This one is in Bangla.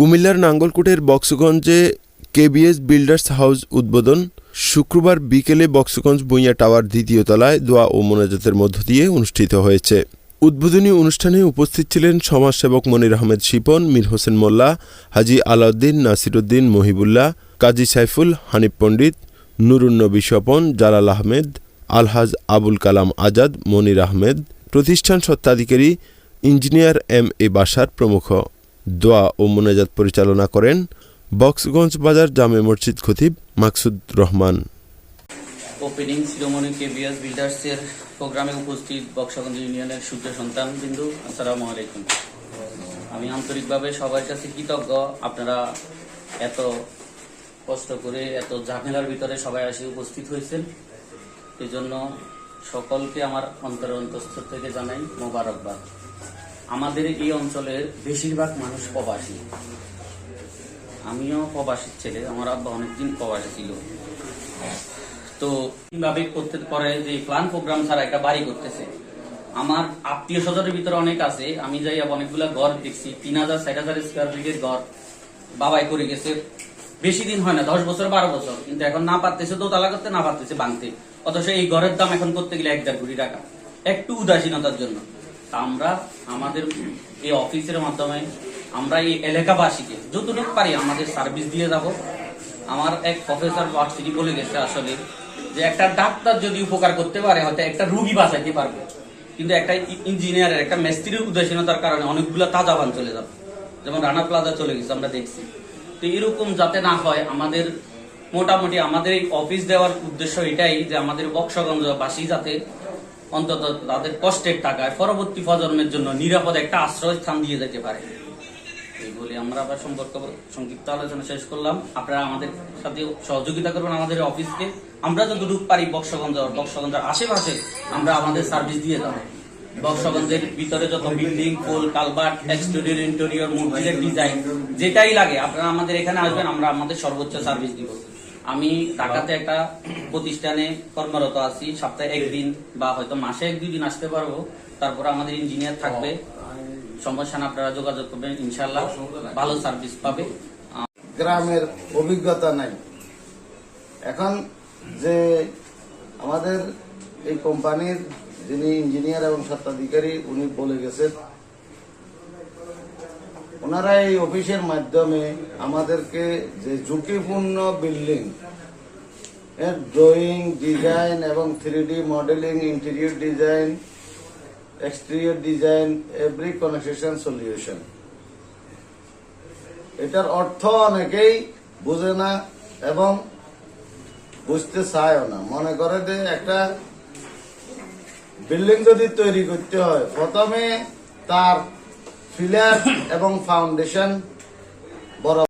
কুমিল্লার নাঙ্গলকোটের বক্সগঞ্জে কেবিএস বিল্ডার্স হাউস উদ্বোধন। শুক্রবার বিকেলে বক্সগঞ্জ ভূঁইয়া টাওয়ার দ্বিতীয় তলায় দোয়া ও মোনাজাতের মধ্য দিয়ে অনুষ্ঠিত হয়েছে। উদ্বোধনী অনুষ্ঠানে উপস্থিত ছিলেন সমাজসেবক মনির আহমেদ শিপন, মীর হোসেন মোল্লা, হাজি আলাউদ্দিন নাসিরুদ্দিন মহিবুল্লাহ, কাজী সাইফুল, হানিফ পণ্ডিত নুরুন্নবী স্বপন, জালাল আহমেদ, আলহাজ আবুল কালাম আজাদ, মনির আহমেদ, প্রতিষ্ঠান সত্ত্বাধিকারী ইঞ্জিনিয়ার এম এ বাসার প্রমুখ। দোয়া ও মোনাজাত পরিচালনা করেন বক্সগঞ্জ বাজার জামে মসজিদ খতিব মাকসুদ রহমান। ওপেনিং শিরোমণি কেবিএস বিল্ডার্সের প্রোগ্রামে উপস্থিত বক্সগঞ্জ ইউনিয়নের সূর্য সন্তান বিন্দু, আসসালামু আলাইকুম। আমি আন্তরিকভাবে সবার কাছে কৃতজ্ঞ। আপনারা এত কষ্ট করে, এত ঝামেলার ভিতরে সবাই আসে উপস্থিত হয়েছেন। এই জন্য সকলকে আমার অন্তর অন্তঃস্থ থেকে জানাই মোবারকবাদ। আমাদের এই অঞ্চলের বেশিরভাগ মানুষ প্রবাসী। আমিও প্রবাসীর ছেলে, আমার আব্বা অনেকদিন প্রবাসী ছিল। তো কীভাবে করতে পারে যে প্ল্যান প্রোগ্রাম ছাড়া একটা বাড়ি করতেছে। আমার আত্মীয় স্বজনের ভিতরে অনেক আছে, আমি যাই অনেকগুলা ঘর দেখছি, তিন হাজার ষাট হাজার স্কোয়ার ফিটের ঘর বাবাই করে গেছে। বেশি দিন হয় না, দশ বছর, বারো বছর, কিন্তু এখন না পারতেছে, দোতলা করতে না পারতেছে ভাঙতে। অথচ এই ঘরের দাম এখন করতে গেলে এক দেড় কোটি টাকা। একটু উদাসীনতার জন্য। আমরা আমাদের এই অফিসের মাধ্যমে আমরা এই এলাকাবাসীকে যতটুকু পারি আমাদের সার্ভিস দিয়ে যাব। আমার এক প্রফেসর ভার্সিটি বলে গেছে আসলে যে একটা ডাক্তার যদি উপকার করতে পারে, হয়তো একটা রুগী বাঁচাইতে পারবে। কিন্তু একটা ইঞ্জিনিয়ারের, একটা মিস্ত্রির উদাসীনতার কারণে অনেকগুলো তাজা বান চলে যাবে। যেমন রানা প্লাজা চলে গেছে, আমরা দেখছি। তো এরকম যাতে না হয়, আমাদের মোটামুটি আমাদের এই অফিস দেওয়ার উদ্দেশ্য এটাই যে আমাদের বক্সগঞ্জবাসী যাতে অন্তত তাদের কষ্টের টাকায় পরবর্তী প্রজন্মের জন্য নিরাপদ একটা আশ্রয় স্থান দিয়ে যেতে পারে। এই বলে আমরা আবার সম্পর্ক সংক্ষিপ্ত আলোচনা শেষ করলাম। আপনারা আমাদের সাথে সহযোগিতা করবেন আমাদের অফিসকে। আমরা যতটুকু পারি বক্সগঞ্জ, বক্সগঞ্জের আশেপাশে আমরা আমাদের সার্ভিস দিয়ে যাব। বক্সগঞ্জের ভিতরে যত building, pole culvert exterior, interior মসজিদের ডিজাইন যেটাই লাগে, আপনারা আমাদের এখানে আসবেন, আমরা আমাদের সর্বোচ্চ সার্ভিস দিব। আমি ঢাকাতে একটা প্রতিষ্ঠানে কর্মরত আছি, সপ্তাহে একদিন বা হয়তো মাসে এক, দুই দিন আসতে পারব। তারপর আমাদের ইঞ্জিনিয়ার থাকবে। সমস্যা আপনারা যোগাযোগ করবেন ইনশাল্লাহ ভালো সার্ভিস পাবে। গ্রামের অভিজ্ঞতা নাই। এখন যে আমাদের এই কোম্পানির যিনি ইঞ্জিনিয়ার এবং স্বত্বাধিকারী, উনি বলে গেছেন ওনারা এই অফিসের মাধ্যমে আমাদেরকে যে ঝুঁকিপূর্ণ বিল্ডিং, এর ড্রয়িং ডিজাইন এবং three D modelling interior design exterior design every construction solution এটার অর্থ অনেকেই বুঝে না এবং বুঝতে চায়ও না। মনে করে যে একটা বিল্ডিং যদি তৈরি করতে হয়, প্রথমে তার ফিলার এবং ফাউন্ডেশন বড়